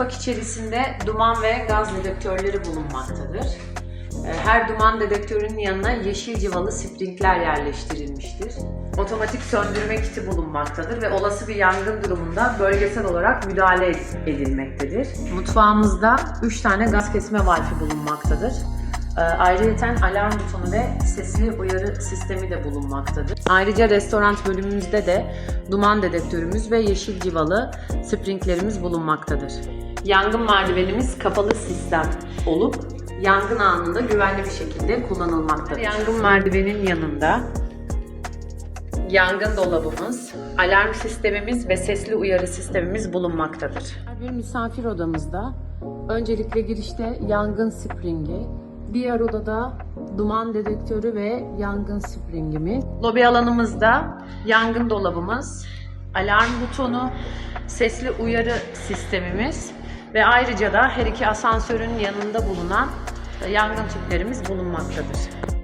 Mutfak içerisinde duman ve gaz dedektörleri bulunmaktadır. Ee, Her duman dedektörünün yanına yeşil civalı sprinkler yerleştirilmiştir. Otomatik söndürme kiti bulunmaktadır ve olası bir yangın durumunda bölgesel olarak müdahale edilmektedir. Mutfağımızda 3 tane gaz kesme valfi bulunmaktadır. Ee, Ayrıyeten alarm butonu ve sesli uyarı sistemi de bulunmaktadır. Ayrıca restoran bölümümüzde de duman dedektörümüz ve yeşil civalı sprinklerimiz bulunmaktadır. Yangın merdivenimiz kapalı sistem olup yangın anında güvenli bir şekilde kullanılmaktadır. Yangın merdivenin yanında yangın dolabımız, alarm sistemimiz ve sesli uyarı sistemimiz bulunmaktadır. Bir misafir odamızda öncelikle girişte yangın springi, diğer odada duman dedektörü ve yangın springimiz. Lobi alanımızda yangın dolabımız, alarm butonu, sesli uyarı sistemimiz ve ayrıca da her iki asansörün yanında bulunan yangın tüplerimiz bulunmaktadır.